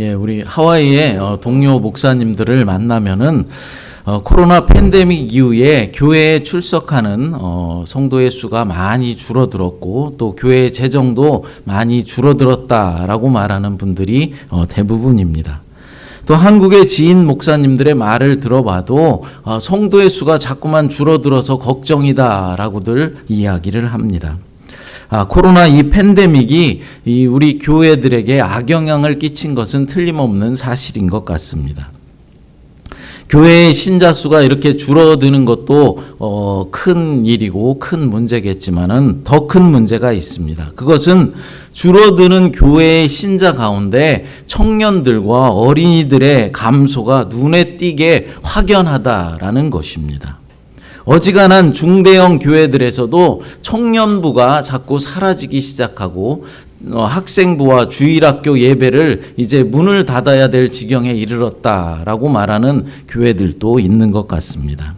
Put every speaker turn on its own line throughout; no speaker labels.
예, 우리 하와이의 어, 동료 목사님들을 만나면은 어, 코로나 팬데믹 이후에 교회에 출석하는 어, 성도의 수가 많이 줄어들었고 또 교회 재정도 많이 줄어들었다라고 말하는 분들이 어, 대부분입니다. 또 한국의 지인 목사님들의 말을 들어봐도 어, 성도의 수가 자꾸만 줄어들어서 걱정이다라고들 이야기를 합니다. 아, 코로나 이 팬데믹이 이 우리 교회들에게 악영향을 끼친 것은 틀림없는 사실인 것 같습니다. 교회의 신자 수가 이렇게 줄어드는 것도 어, 큰 일이고 큰 문제겠지만은 더 큰 문제가 있습니다. 그것은 줄어드는 교회의 신자 가운데 청년들과 어린이들의 감소가 눈에 띄게 확연하다라는 것입니다. 어지간한 중대형 교회들에서도 청년부가 자꾸 사라지기 시작하고 어, 학생부와 주일학교 예배를 이제 문을 닫아야 될 지경에 이르렀다라고 말하는 교회들도 있는 것 같습니다.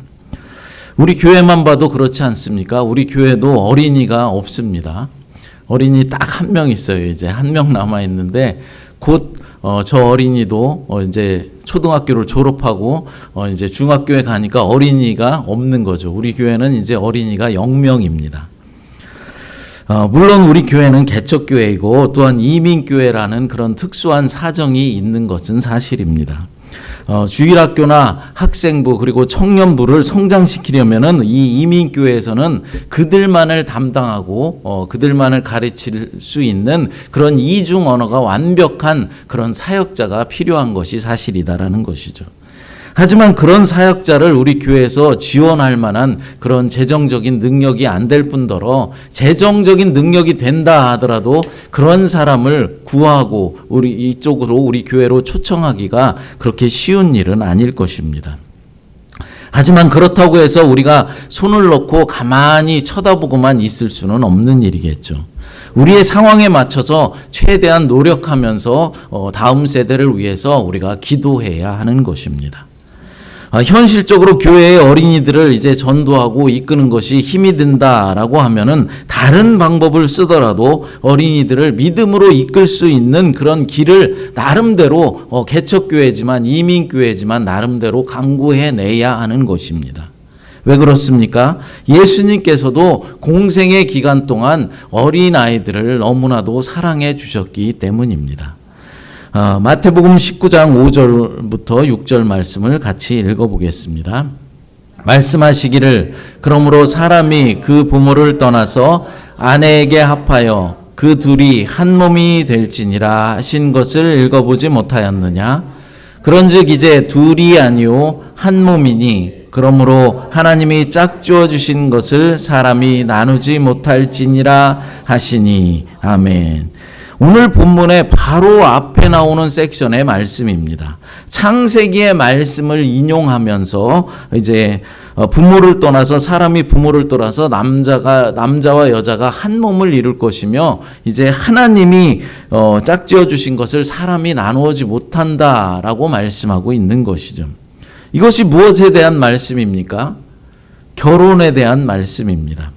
우리 교회만 봐도 그렇지 않습니까? 우리 교회도 어린이가 없습니다. 어린이 딱 한 명 있어요. 이제 한 명 남아 있는데 곧 어, 저 어린이도 어, 이제 초등학교를 졸업하고 어, 이제 중학교에 가니까 어린이가 없는 거죠. 우리 교회는 이제 어린이가 0명입니다. 어, 물론 우리 교회는 개척교회이고 또한 이민교회라는 그런 특수한 사정이 있는 것은 사실입니다. 어, 주일학교나 학생부 그리고 청년부를 성장시키려면은 이 이민교회에서는 그들만을 담당하고 어, 그들만을 가르칠 수 있는 그런 이중 언어가 완벽한 그런 사역자가 필요한 것이 사실이다라는 것이죠. 하지만 그런 사역자를 우리 교회에서 지원할 만한 그런 재정적인 능력이 안 될 뿐더러 재정적인 능력이 된다 하더라도 그런 사람을 구하고 우리 이쪽으로 우리 교회로 초청하기가 그렇게 쉬운 일은 아닐 것입니다. 하지만 그렇다고 해서 우리가 손을 놓고 가만히 쳐다보고만 있을 수는 없는 일이겠죠. 우리의 상황에 맞춰서 최대한 노력하면서 어, 다음 세대를 위해서 우리가 기도해야 하는 것입니다. 아, 현실적으로 교회의 어린이들을 이제 전도하고 이끄는 것이 힘이 든다라고 하면은 다른 방법을 쓰더라도 어린이들을 믿음으로 이끌 수 있는 그런 길을 나름대로 어, 개척교회지만 이민교회지만 나름대로 강구해 내야 하는 것입니다. 왜 그렇습니까? 예수님께서도 공생의 기간 동안 어린 아이들을 너무나도 사랑해 주셨기 때문입니다. 어, 마태복음 19장 5절부터 6절 말씀을 같이 읽어보겠습니다. 말씀하시기를 그러므로 사람이 그 부모를 떠나서 아내에게 합하여 그 둘이 한 몸이 될지니라 하신 것을 읽어보지 못하였느냐? 그런즉 이제 둘이 아니요 한 몸이니 그러므로 하나님이 짝지어 주신 것을 사람이 나누지 못할지니라 하시니 아멘. 오늘 본문의 바로 앞에 나오는 섹션의 말씀입니다. 창세기의 말씀을 인용하면서 이제 어, 부모를 떠나서 사람이 부모를 떠나서 남자가 남자와 여자가 한 몸을 이룰 것이며 이제 하나님이 어, 짝지어 주신 것을 사람이 나누지 못한다라고 말씀하고 있는 것이죠. 이것이 무엇에 대한 말씀입니까? 결혼에 대한 말씀입니다.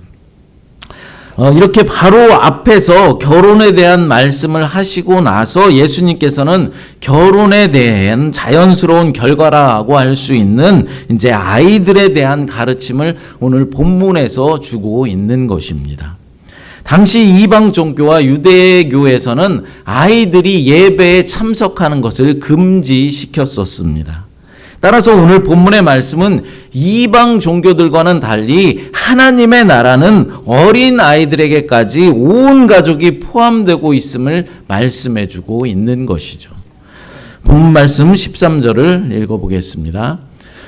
어, 이렇게 바로 앞에서 결혼에 대한 말씀을 하시고 나서 예수님께서는 결혼에 대한 자연스러운 결과라고 할 수 있는 이제 아이들에 대한 가르침을 오늘 본문에서 주고 있는 것입니다. 당시 이방 종교와 유대교에서는 아이들이 예배에 참석하는 것을 금지시켰었습니다. 따라서 오늘 본문의 말씀은 이방 종교들과는 달리 하나님의 나라는 어린 아이들에게까지 온 가족이 포함되고 있음을 말씀해 주고 있는 것이죠. 본 말씀 13절을 읽어 보겠습니다.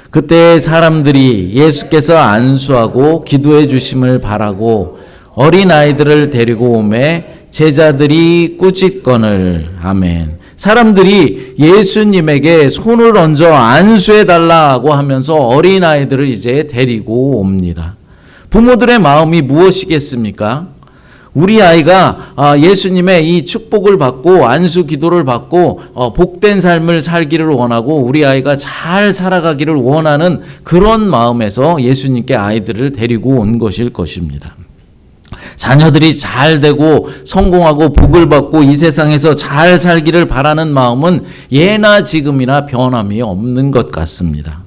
그때 사람들이 예수께서 안수하고 기도해 주심을 바라고 어린 아이들을 데리고 오매 제자들이 꾸짖건을 아멘. 사람들이 예수님에게 손을 얹어 안수해 달라고 하면서 어린 아이들을 이제 데리고 옵니다. 부모들의 마음이 무엇이겠습니까? 우리 아이가 아, 예수님의 이 축복을 받고 안수 기도를 받고 어, 복된 삶을 살기를 원하고 우리 아이가 잘 살아가기를 원하는 그런 마음에서 예수님께 아이들을 데리고 온 것일 것입니다. 자녀들이 잘 되고 성공하고 복을 받고 이 세상에서 잘 살기를 바라는 마음은 예나 지금이나 변함이 없는 것 같습니다.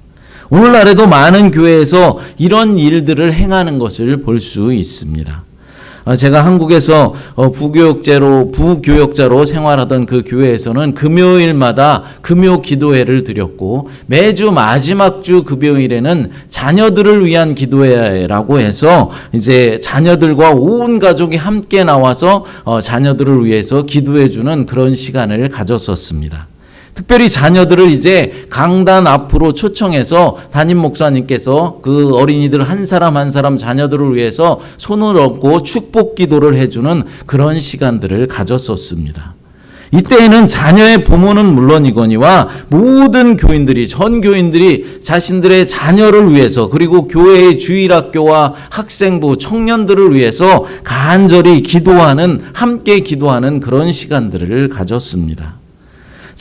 오늘날에도 많은 교회에서 이런 일들을 행하는 것을 볼 수 있습니다. 아, 제가 한국에서 어, 부교육제로 부교역자로 생활하던 그 교회에서는 금요일마다 금요 기도회를 드렸고 매주 마지막 주 금요일에는 자녀들을 위한 기도회라고 해서 이제 자녀들과 온 가족이 함께 나와서 어, 자녀들을 위해서 기도해 주는 그런 시간을 가졌었습니다. 특별히 자녀들을 이제 강단 앞으로 초청해서 담임 목사님께서 그 어린이들 한 사람 한 사람 자녀들을 위해서 손을 얹고 축복 기도를 해주는 그런 시간들을 가졌었습니다. 이때에는 자녀의 부모는 물론이거니와 모든 교인들이 전 교인들이 자신들의 자녀를 위해서 그리고 교회의 주일학교와 학생부 청년들을 위해서 간절히 기도하는 함께 기도하는 그런 시간들을 가졌습니다.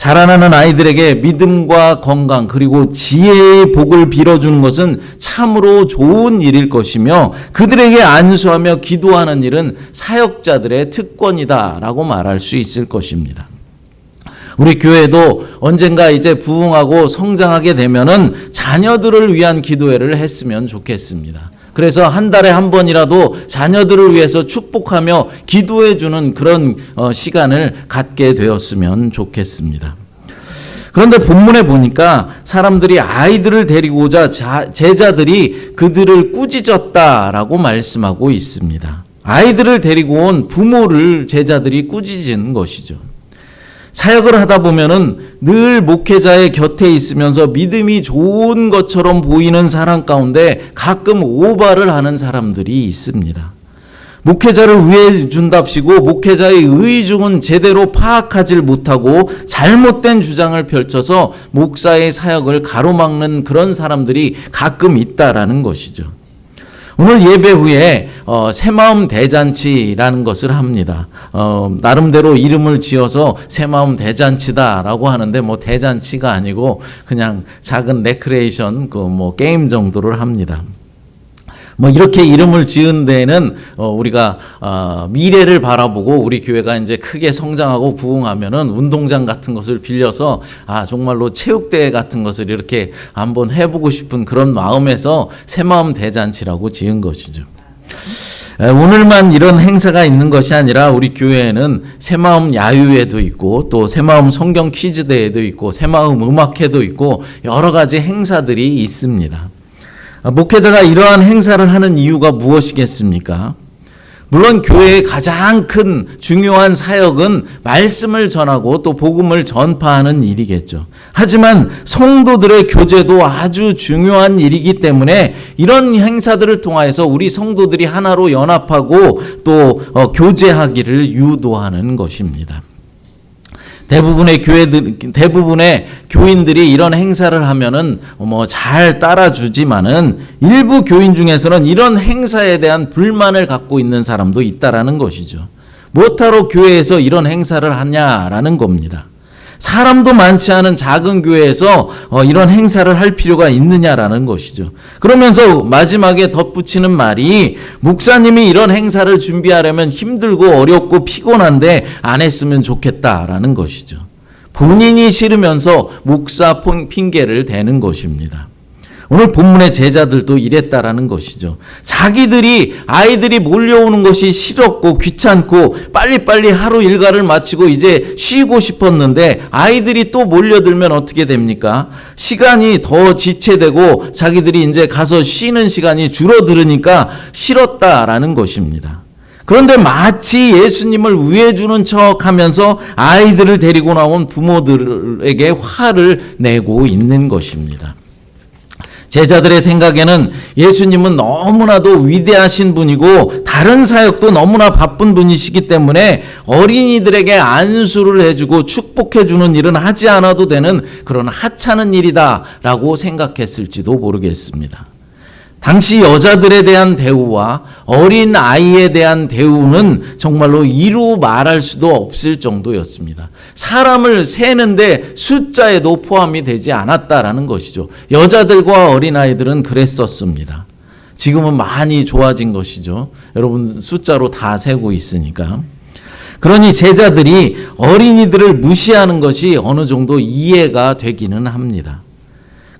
자라나는 아이들에게 믿음과 건강 그리고 지혜의 복을 빌어주는 것은 참으로 좋은 일일 것이며 그들에게 안수하며 기도하는 일은 사역자들의 특권이다라고 말할 수 있을 것입니다. 우리 교회도 언젠가 이제 부흥하고 성장하게 되면은 자녀들을 위한 기도회를 했으면 좋겠습니다. 그래서 한 달에 한 번이라도 자녀들을 위해서 축복하며 기도해 주는 그런 어, 시간을 갖게 되었으면 좋겠습니다. 그런데 본문에 보니까 사람들이 아이들을 데리고 오자 제자들이 그들을 꾸짖었다라고 말씀하고 있습니다. 아이들을 데리고 온 부모를 제자들이 꾸짖은 것이죠. 사역을 하다 보면은 늘 목회자의 곁에 있으면서 믿음이 좋은 것처럼 보이는 사람 가운데 가끔 오바를 하는 사람들이 있습니다. 목회자를 위해 준답시고 목회자의 의중은 제대로 파악하지 못하고 잘못된 주장을 펼쳐서 목사의 사역을 가로막는 그런 사람들이 가끔 있다라는 것이죠. 오늘 예배 후에 어, 새마음 대잔치라는 것을 합니다. 어, 나름대로 이름을 지어서 새마음 대잔치다라고 하는데 뭐 대잔치가 아니고 그냥 작은 레크레이션 그 뭐 게임 정도를 합니다. 뭐 이렇게 이름을 지은 데는 어 우리가 어 미래를 바라보고 우리 교회가 이제 크게 성장하고 부흥하면은 운동장 같은 것을 빌려서 아 정말로 체육대회 같은 것을 이렇게 한번 해보고 싶은 그런 마음에서 새마음 대잔치라고 지은 것이죠. 오늘만 이런 행사가 있는 것이 아니라 우리 교회에는 새마음 야유회도 있고 또 새마음 성경 퀴즈 대회도 있고 새마음 음악회도 있고 여러 가지 행사들이 있습니다. 아, 목회자가 이러한 행사를 하는 이유가 무엇이겠습니까? 물론 교회의 가장 큰 중요한 사역은 말씀을 전하고 또 복음을 전파하는 일이겠죠. 하지만 성도들의 교제도 아주 중요한 일이기 때문에 이런 행사들을 통하여서 우리 성도들이 하나로 연합하고 또 어, 교제하기를 유도하는 것입니다. 대부분의 교회들 대부분의 교인들이 이런 행사를 하면은 뭐 잘 따라주지만은 일부 교인 중에서는 이런 행사에 대한 불만을 갖고 있는 사람도 있다라는 것이죠. 무엇하러 교회에서 이런 행사를 하냐라는 겁니다. 사람도 많지 않은 작은 교회에서 어, 이런 행사를 할 필요가 있느냐라는 것이죠. 그러면서 마지막에 덧붙이는 말이 목사님이 이런 행사를 준비하려면 힘들고 어렵고 피곤한데 안 했으면 좋겠다라는 것이죠. 본인이 싫으면서 목사 핑계를 대는 것입니다. 오늘 본문의 제자들도 이랬다라는 것이죠. 자기들이 아이들이 몰려오는 것이 싫었고 귀찮고 빨리빨리 하루 일과를 마치고 이제 쉬고 싶었는데 아이들이 또 몰려들면 어떻게 됩니까? 시간이 더 지체되고 자기들이 이제 가서 쉬는 시간이 줄어들으니까 싫었다라는 것입니다. 그런데 마치 예수님을 위해 주는 척 하면서 아이들을 데리고 나온 부모들에게 화를 내고 있는 것입니다. 제자들의 생각에는 예수님은 너무나도 위대하신 분이고 다른 사역도 너무나 바쁜 분이시기 때문에 어린이들에게 안수를 해주고 축복해주는 일은 하지 않아도 되는 그런 하찮은 일이다라고 생각했을지도 모르겠습니다. 당시 여자들에 대한 대우와 어린 아이에 대한 대우는 정말로 이루 말할 수도 없을 정도였습니다. 사람을 세는데 숫자에도 포함이 되지 않았다라는 것이죠. 여자들과 어린 아이들은 그랬었습니다. 지금은 많이 좋아진 것이죠. 여러분 숫자로 다 세고 있으니까. 그러니 제자들이 어린이들을 무시하는 것이 어느 정도 이해가 되기는 합니다.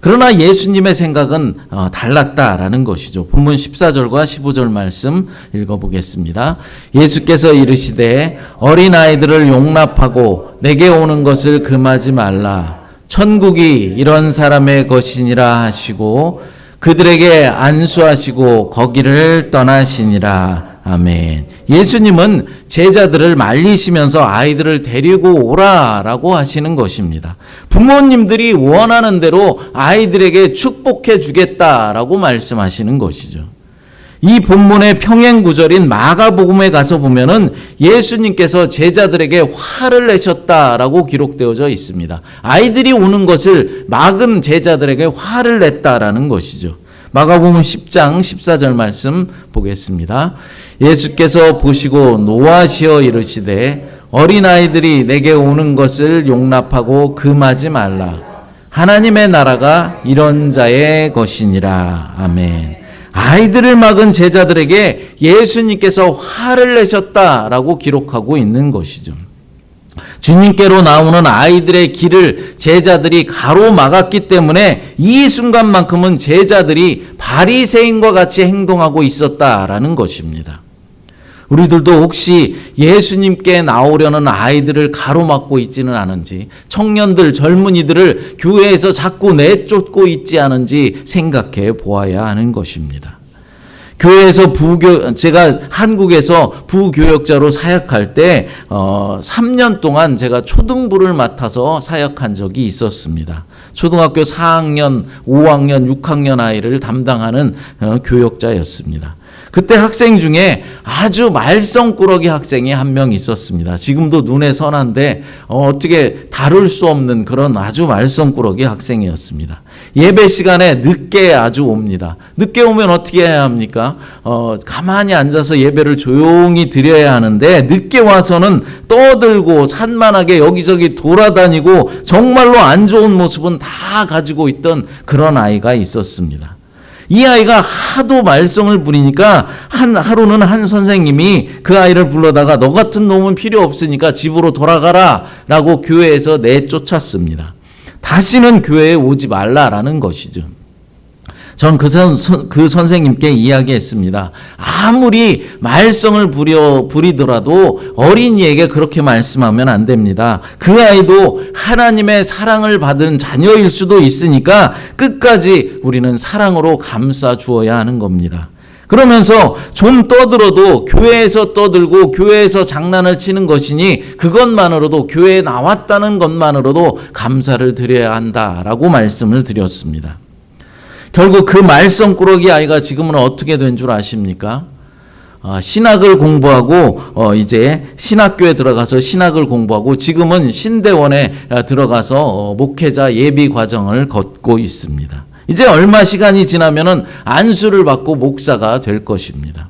그러나 예수님의 생각은 어, 달랐다라는 것이죠. 본문 14절과 15절 말씀 읽어보겠습니다. 예수께서 이르시되 어린 아이들을 용납하고 내게 오는 것을 금하지 말라. 천국이 이런 사람의 것이니라 하시고 그들에게 안수하시고 거기를 떠나시니라. 아멘. 예수님은 제자들을 말리시면서 아이들을 데리고 오라라고 하시는 것입니다. 부모님들이 원하는 대로 아이들에게 축복해 주겠다라고 말씀하시는 것이죠. 이 본문의 평행 구절인 마가복음에 가서 보면은 예수님께서 제자들에게 화를 내셨다라고 기록되어져 있습니다. 아이들이 오는 것을 막은 제자들에게 화를 냈다라는 것이죠. 마가복음 10장 14절 말씀 보겠습니다. 예수께서 보시고 노하시어 이르시되 어린아이들이 내게 오는 것을 용납하고 금하지 말라. 하나님의 나라가 이런 자의 것이니라. 아멘. 아이들을 막은 제자들에게 예수님께서 화를 내셨다라고 기록하고 있는 것이죠. 주님께로 나오는 아이들의 길을 제자들이 가로막았기 때문에 이 순간만큼은 제자들이 바리새인과 같이 행동하고 있었다라는 것입니다. 우리들도 혹시 예수님께 나오려는 아이들을 가로막고 있지는 않은지, 청년들, 젊은이들을 교회에서 자꾸 내쫓고 있지 않은지 생각해 보아야 하는 것입니다. 교회에서 부교 제가 한국에서 부교역자로 사역할 때 어, 3년 동안 제가 초등부를 맡아서 사역한 적이 있었습니다. 초등학교 4학년, 5학년, 6학년 아이를 담당하는 어, 교역자였습니다. 그때 학생 중에 아주 말썽꾸러기 학생이 한 명 있었습니다. 지금도 눈에 선한데 어, 어떻게 다룰 수 없는 그런 아주 말썽꾸러기 학생이었습니다. 예배 시간에 늦게 아주 옵니다. 늦게 오면 어떻게 해야 합니까? 어, 가만히 앉아서 예배를 조용히 드려야 하는데 늦게 와서는 떠들고 산만하게 여기저기 돌아다니고 정말로 안 좋은 모습은 다 가지고 있던 그런 아이가 있었습니다. 이 아이가 하도 말썽을 부리니까 한 하루는 한 선생님이 그 아이를 불러다가 너 같은 놈은 필요 없으니까 집으로 돌아가라라고 교회에서 내쫓았습니다. 다시는 교회에 오지 말라라는 것이죠. 전그 선, 그 선생님께 이야기했습니다. 아무리 말썽을 부려, 부리더라도 어린이에게 그렇게 말씀하면 안 됩니다. 그 아이도 하나님의 사랑을 받은 자녀일 수도 있으니까 끝까지 우리는 사랑으로 감싸 주어야 하는 겁니다. 그러면서 좀 떠들어도 교회에서 떠들고 교회에서 장난을 치는 것이니 그것만으로도 교회에 나왔다는 것만으로도 감사를 드려야 한다라고 말씀을 드렸습니다. 결국 그 말썽꾸러기 아이가 지금은 어떻게 된 줄 아십니까? 어, 신학을 공부하고 어, 이제 신학교에 들어가서 신학을 공부하고 지금은 신대원에 들어가서 어, 목회자 예비 과정을 걷고 있습니다. 이제 얼마 시간이 지나면은 안수를 받고 목사가 될 것입니다.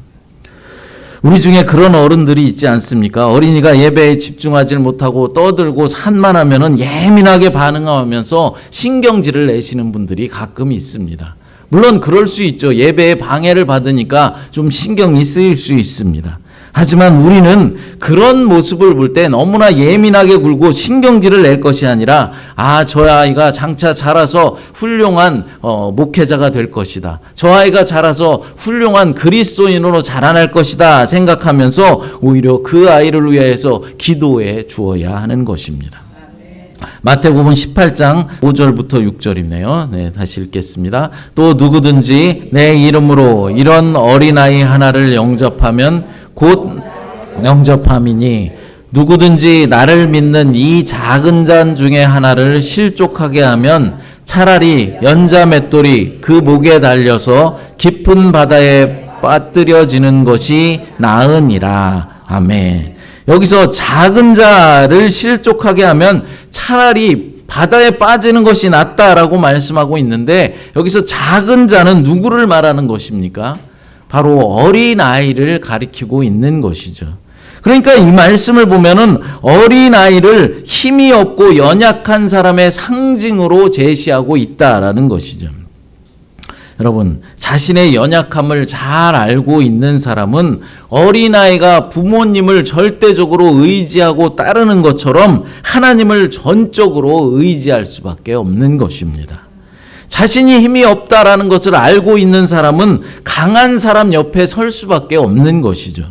우리 중에 그런 어른들이 있지 않습니까? 어린이가 예배에 집중하지 못하고 떠들고 산만하면은 예민하게 반응하면서 신경질을 내시는 분들이 가끔 있습니다. 물론 그럴 수 있죠. 예배에 방해를 받으니까 좀 신경이 쓰일 수 있습니다. 하지만 우리는 그런 모습을 볼 때 너무나 예민하게 굴고 신경질을 낼 것이 아니라 아, 저 아이가 장차 자라서 훌륭한 어, 목회자가 될 것이다. 저 아이가 자라서 훌륭한 그리스도인으로 자라날 것이다 생각하면서 오히려 그 아이를 위해서 기도해 주어야 하는 것입니다. 마태복음 18장 5절부터 6절이네요. 네, 다시 읽겠습니다. 또 누구든지 내 이름으로 이런 어린아이 하나를 영접하면 곧 영접함이니 누구든지 나를 믿는 이 작은 잔 중에 하나를 실족하게 하면 차라리 연자 맷돌이 그 목에 달려서 깊은 바다에 빠뜨려지는 것이 나으니라. 아멘. 여기서 작은 자를 실족하게 하면 차라리 바다에 빠지는 것이 낫다라고 말씀하고 있는데 여기서 작은 자는 누구를 말하는 것입니까? 바로 어린 아이를 가리키고 있는 것이죠. 그러니까 이 말씀을 보면은 어린 아이를 힘이 없고 연약한 사람의 상징으로 제시하고 있다라는 것이죠. 여러분, 자신의 연약함을 잘 알고 있는 사람은 어린아이가 부모님을 절대적으로 의지하고 따르는 것처럼 하나님을 전적으로 의지할 수밖에 없는 것입니다. 자신이 힘이 없다라는 것을 알고 있는 사람은 강한 사람 옆에 설 수밖에 없는 것이죠.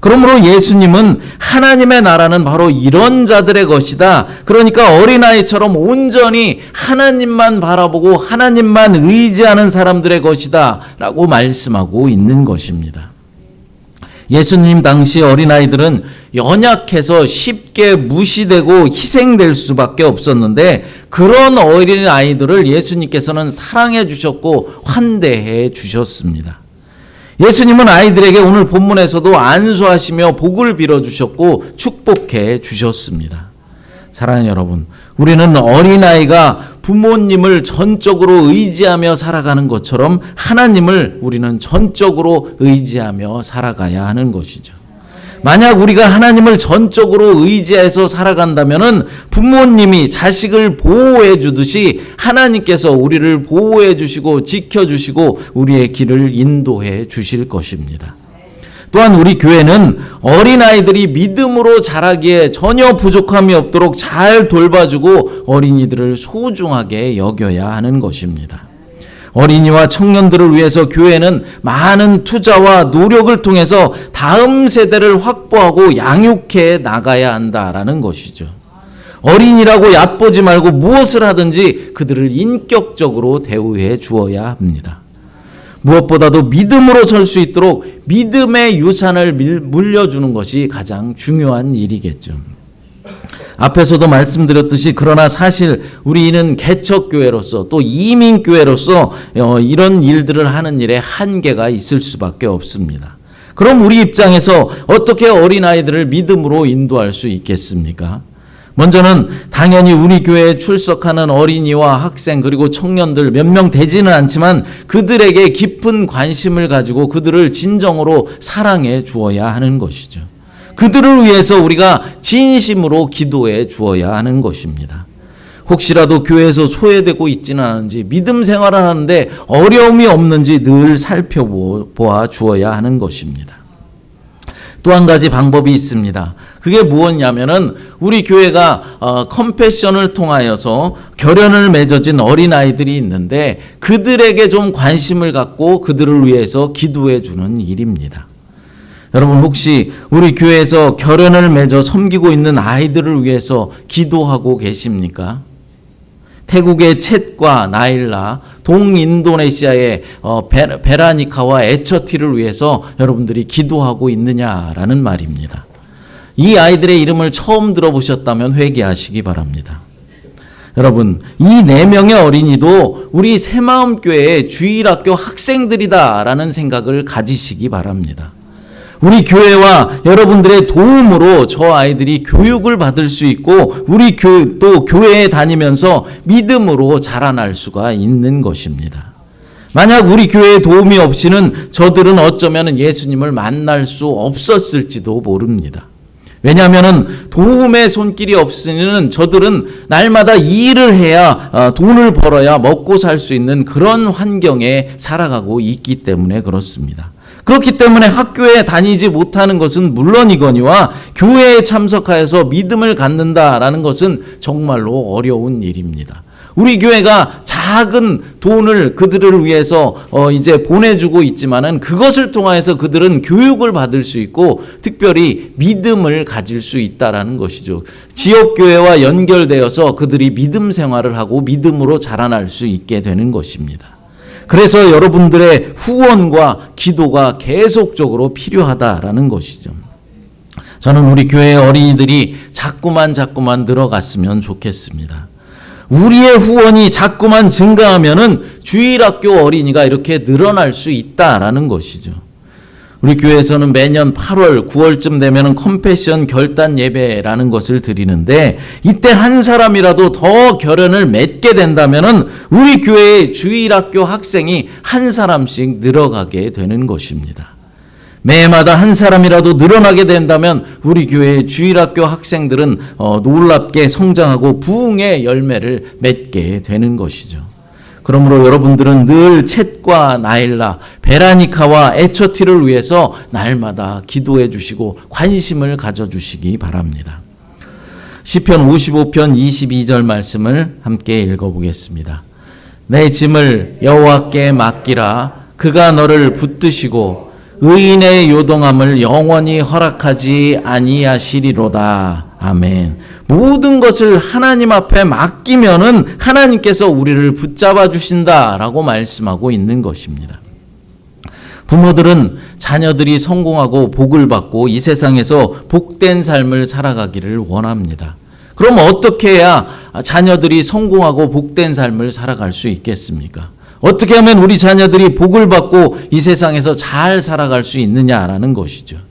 그러므로 예수님은 하나님의 나라는 바로 이런 자들의 것이다. 그러니까 어린아이처럼 온전히 하나님만 바라보고 하나님만 의지하는 사람들의 것이다. 라고 말씀하고 있는 것입니다. 예수님 당시 어린아이들은 연약해서 쉽게 무시되고 희생될 수밖에 없었는데 그런 어린아이들을 예수님께서는 사랑해 주셨고 환대해 주셨습니다. 예수님은 아이들에게 오늘 본문에서도 안수하시며 복을 빌어 주셨고 축복해 주셨습니다. 사랑하는 여러분, 우리는 어린아이가 부모님을 전적으로 의지하며 살아가는 것처럼 하나님을 우리는 전적으로 의지하며 살아가야 하는 것이죠. 만약 우리가 하나님을 전적으로 의지해서 살아간다면은 부모님이 자식을 보호해 주듯이 하나님께서 우리를 보호해 주시고 지켜 주시고 우리의 길을 인도해 주실 것입니다. 또한 우리 교회는 어린아이들이 믿음으로 자라기에 전혀 부족함이 없도록 잘 돌봐주고 어린이들을 소중하게 여겨야 하는 것입니다. 어린이와 청년들을 위해서 교회는 많은 투자와 노력을 통해서 다음 세대를 확보하고 양육해 나가야 한다라는 것이죠. 어린이라고 얕보지 말고 무엇을 하든지 그들을 인격적으로 대우해 주어야 합니다. 무엇보다도 믿음으로 설 수 있도록 믿음의 유산을 물려주는 것이 가장 중요한 일이겠죠. 앞에서도 말씀드렸듯이 그러나 사실 우리는 개척교회로서 또 이민교회로서 어, 이런 일들을 하는 일에 한계가 있을 수밖에 없습니다. 그럼 우리 입장에서 어떻게 어린아이들을 믿음으로 인도할 수 있겠습니까? 먼저는 당연히 우리 교회에 출석하는 어린이와 학생 그리고 청년들 몇 명 되지는 않지만 그들에게 깊은 관심을 가지고 그들을 진정으로 사랑해 주어야 하는 것이죠. 그들을 위해서 우리가 진심으로 기도해 주어야 하는 것입니다. 혹시라도 교회에서 소외되고 있지는 않은지 믿음 생활을 하는데 어려움이 없는지 늘 살펴보아 주어야 하는 것입니다. 또 한 가지 방법이 있습니다. 그게 무엇냐면은 우리 교회가 어, 컴패션을 통하여서 결연을 맺어진 어린 아이들이 있는데 그들에게 좀 관심을 갖고 그들을 위해서 기도해 주는 일입니다. 여러분 혹시 우리 교회에서 결연을 맺어 섬기고 있는 아이들을 위해서 기도하고 계십니까? 태국의 챗과 나일라, 동인도네시아의 어, 베라니카와 에처티를 위해서 여러분들이 기도하고 있느냐라는 말입니다. 이 아이들의 이름을 처음 들어보셨다면 회개하시기 바랍니다. 여러분, 이 네 명의 어린이도 우리 새마음교회의 주일학교 학생들이다라는 생각을 가지시기 바랍니다. 우리 교회와 여러분들의 도움으로 저 아이들이 교육을 받을 수 있고 우리 교, 또 교회에 다니면서 믿음으로 자라날 수가 있는 것입니다. 만약 우리 교회의 도움이 없이는 저들은 어쩌면 예수님을 만날 수 없었을지도 모릅니다. 왜냐하면 도움의 손길이 없으면 저들은 날마다 일을 해야 어, 돈을 벌어야 먹고 살 수 있는 그런 환경에 살아가고 있기 때문에 그렇습니다. 그렇기 때문에 학교에 다니지 못하는 것은 물론이거니와 교회에 참석하여서 믿음을 갖는다라는 것은 정말로 어려운 일입니다. 우리 교회가 작은 돈을 그들을 위해서 어 이제 보내주고 있지만은 그것을 통하여서 그들은 교육을 받을 수 있고 특별히 믿음을 가질 수 있다라는 것이죠. 지역 교회와 연결되어서 그들이 믿음 생활을 하고 믿음으로 자라날 수 있게 되는 것입니다. 그래서 여러분들의 후원과 기도가 계속적으로 필요하다라는 것이죠. 저는 우리 교회 어린이들이 자꾸만 자꾸만 늘어갔으면 좋겠습니다. 우리의 후원이 자꾸만 증가하면은 주일학교 어린이가 이렇게 늘어날 수 있다라는 것이죠. 우리 교회에서는 매년 8월, 9월쯤 되면은 컴패션 결단 예배라는 것을 드리는데 이때 한 사람이라도 더 결연을 맺게 된다면은 우리 교회의 주일학교 학생이 한 사람씩 늘어가게 되는 것입니다. 매마다 한 사람이라도 늘어나게 된다면 우리 교회의 주일학교 학생들은 어, 놀랍게 성장하고 부흥의 열매를 맺게 되는 것이죠. 그러므로 여러분들은 늘 챗과 나일라, 베라니카와 에처티를 위해서 날마다 기도해 주시고 관심을 가져 주시기 바랍니다. 시편 55편 22절 말씀을 함께 읽어 보겠습니다. 내 짐을 여호와께 맡기라 그가 너를 붙드시고 의인의 요동함을 영원히 허락하지 아니하시리로다. 아멘. 모든 것을 하나님 앞에 맡기면은 하나님께서 우리를 붙잡아 주신다라고 말씀하고 있는 것입니다. 부모들은 자녀들이 성공하고 복을 받고 이 세상에서 복된 삶을 살아가기를 원합니다. 그럼 어떻게 해야 자녀들이 성공하고 복된 삶을 살아갈 수 있겠습니까? 어떻게 하면 우리 자녀들이 복을 받고 이 세상에서 잘 살아갈 수 있느냐라는 것이죠.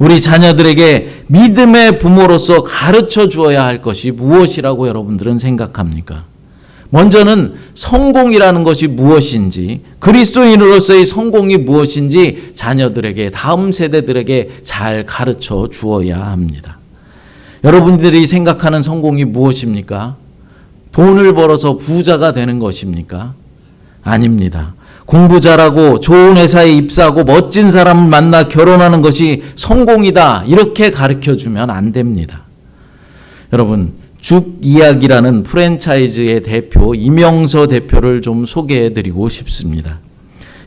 우리 자녀들에게 믿음의 부모로서 가르쳐 주어야 할 것이 무엇이라고 여러분들은 생각합니까? 먼저는 성공이라는 것이 무엇인지, 그리스도인으로서의 성공이 무엇인지 자녀들에게, 다음 세대들에게 잘 가르쳐 주어야 합니다. 여러분들이 생각하는 성공이 무엇입니까? 돈을 벌어서 부자가 되는 것입니까? 아닙니다. 공부 잘하고 좋은 회사에 입사하고 멋진 사람을 만나 결혼하는 것이 성공이다. 이렇게 가르쳐 주면 안 됩니다. 여러분, 죽 이야기라는 프랜차이즈의 대표 이명서 대표를 좀 소개해 드리고 싶습니다.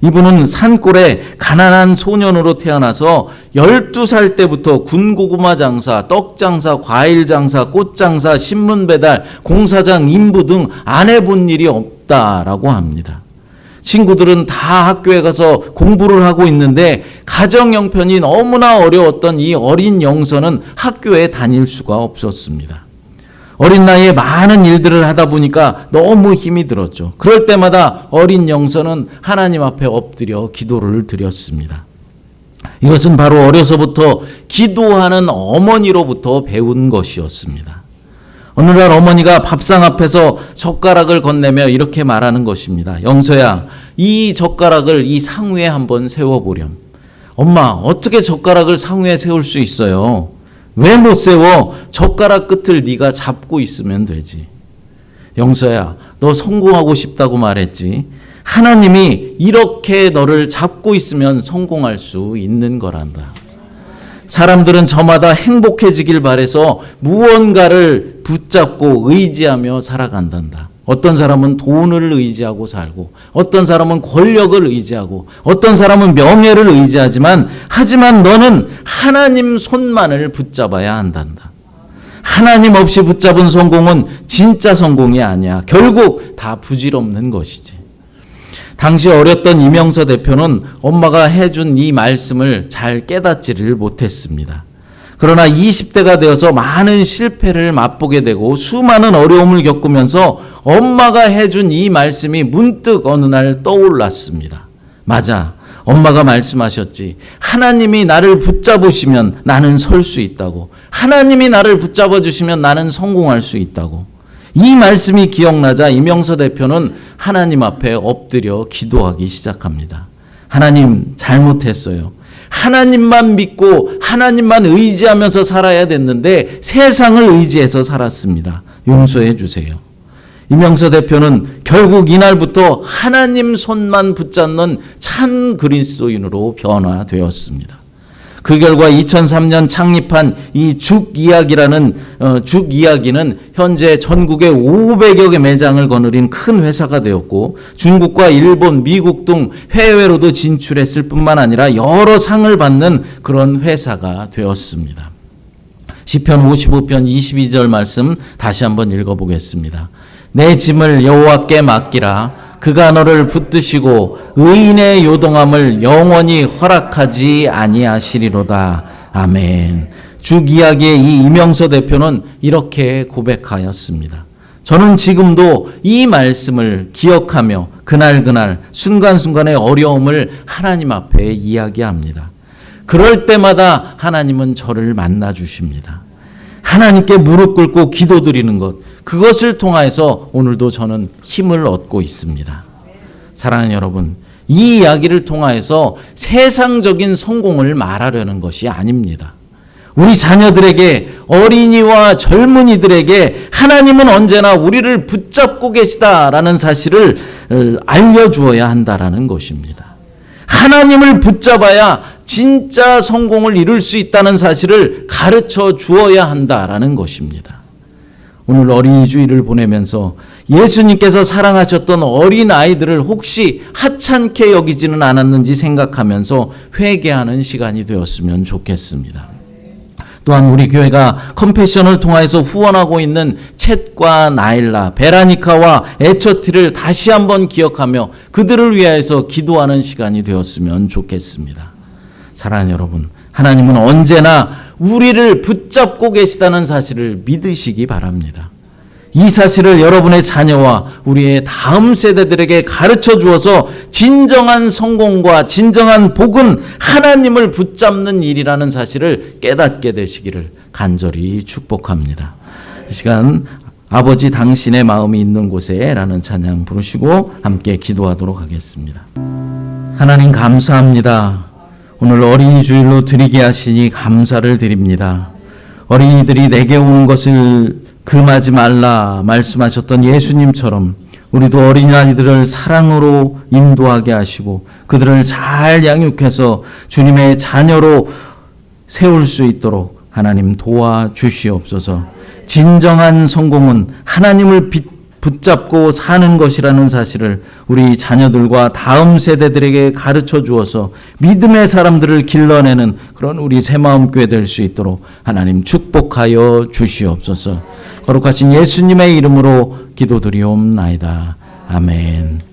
이분은 산골에 가난한 소년으로 태어나서 12살 때부터 군고구마 장사, 떡 장사, 과일 장사, 꽃 장사, 신문 배달, 공사장 임부 등 안 해본 일이 없다라고 합니다. 친구들은 다 학교에 가서 공부를 하고 있는데 가정 형편이 너무나 어려웠던 이 어린 영서는 학교에 다닐 수가 없었습니다. 어린 나이에 많은 일들을 하다 보니까 너무 힘이 들었죠. 그럴 때마다 어린 영서는 하나님 앞에 엎드려 기도를 드렸습니다. 이것은 바로 어려서부터 기도하는 어머니로부터 배운 것이었습니다. 어느 날 어머니가 밥상 앞에서 젓가락을 건네며 이렇게 말하는 것입니다. 영서야, 이 젓가락을 이 상위에 한번 세워보렴. 엄마, 어떻게 젓가락을 상위에 세울 수 있어요? 왜 못 세워? 젓가락 끝을 네가 잡고 있으면 되지. 영서야, 너 성공하고 싶다고 말했지. 하나님이 이렇게 너를 잡고 있으면 성공할 수 있는 거란다. 사람들은 저마다 행복해지길 바래서 무언가를 붙잡고 의지하며 살아간단다. 어떤 사람은 돈을 의지하고 살고, 어떤 사람은 권력을 의지하고, 어떤 사람은 명예를 의지하지만, 하지만 너는 하나님 손만을 붙잡아야 한단다. 하나님 없이 붙잡은 성공은 진짜 성공이 아니야. 결국 다 부질없는 것이지. 당시 어렸던 이명서 대표는 엄마가 해준 이 말씀을 잘 깨닫지를 못했습니다. 그러나 20대가 되어서 많은 실패를 맛보게 되고 수많은 어려움을 겪으면서 엄마가 해준 이 말씀이 문득 어느 날 떠올랐습니다. 맞아. 엄마가 말씀하셨지. 하나님이 나를 붙잡으시면 나는 설 수 있다고. 하나님이 나를 붙잡아 주시면 나는 성공할 수 있다고. 이 말씀이 기억나자 이명서 대표는 하나님 앞에 엎드려 기도하기 시작합니다. 하나님 잘못했어요. 하나님만 믿고 하나님만 의지하면서 살아야 됐는데 세상을 의지해서 살았습니다. 용서해 주세요. 이명서 대표는 결국 이날부터 하나님 손만 붙잡는 찬 그리스도인으로 변화되었습니다. 그 결과 2003년 창립한 이 죽 이야기라는 어, 죽 이야기는 현재 전국에 500여 개 매장을 거느린 큰 회사가 되었고 중국과 일본, 미국 등 해외로도 진출했을 뿐만 아니라 여러 상을 받는 그런 회사가 되었습니다. 시편 55편 22절 말씀 다시 한번 읽어 보겠습니다. 내 짐을 여호와께 맡기라 그가 너를 붙드시고 의인의 요동함을 영원히 허락하지 아니하시리로다. 아멘. 죽 이야기의 이 이명서 대표는 이렇게 고백하였습니다. 저는 지금도 이 말씀을 기억하며 그날그날 순간순간의 어려움을 하나님 앞에 이야기합니다. 그럴 때마다 하나님은 저를 만나 주십니다. 하나님께 무릎 꿇고 기도드리는 것, 그것을 통하여서 오늘도 저는 힘을 얻고 있습니다. 사랑하는 여러분, 이 이야기를 통하여서 세상적인 성공을 말하려는 것이 아닙니다. 우리 자녀들에게 어린이와 젊은이들에게 하나님은 언제나 우리를 붙잡고 계시다라는 사실을 어, 알려주어야 한다라는 것입니다. 하나님을 붙잡아야 진짜 성공을 이룰 수 있다는 사실을 가르쳐 주어야 한다라는 것입니다. 오늘 어린이 주일을 보내면서 예수님께서 사랑하셨던 어린 아이들을 혹시 하찮게 여기지는 않았는지 생각하면서 회개하는 시간이 되었으면 좋겠습니다. 또한 우리 교회가 컴패션을 통해서 후원하고 있는 챗과 나일라, 베라니카와 에처티를 다시 한번 기억하며 그들을 위하여서 기도하는 시간이 되었으면 좋겠습니다. 사랑하는 여러분, 하나님은 언제나 우리를 붙잡고 계시다는 사실을 믿으시기 바랍니다. 이 사실을 여러분의 자녀와 우리의 다음 세대들에게 가르쳐 주어서 진정한 성공과 진정한 복은 하나님을 붙잡는 일이라는 사실을 깨닫게 되시기를 간절히 축복합니다. 이 시간 아버지 당신의 마음이 있는 곳에 라는 찬양 부르시고 함께 기도하도록 하겠습니다. 하나님 감사합니다. 오늘 어린이 주일로 드리게 하시니 감사를 드립니다. 어린이들이 내게 오는 것을 금하지 말라 말씀하셨던 예수님처럼 우리도 어린아이들을 사랑으로 인도하게 하시고 그들을 잘 양육해서 주님의 자녀로 세울 수 있도록 하나님 도와 주시옵소서. 진정한 성공은 하나님을 빛 붙잡고 사는 것이라는 사실을 우리 자녀들과 다음 세대들에게 가르쳐 주어서 믿음의 사람들을 길러내는 그런 우리 새마음 교회 될 수 있도록 하나님 축복하여 주시옵소서. 거룩하신 예수님의 이름으로 기도드리옵나이다. 아멘.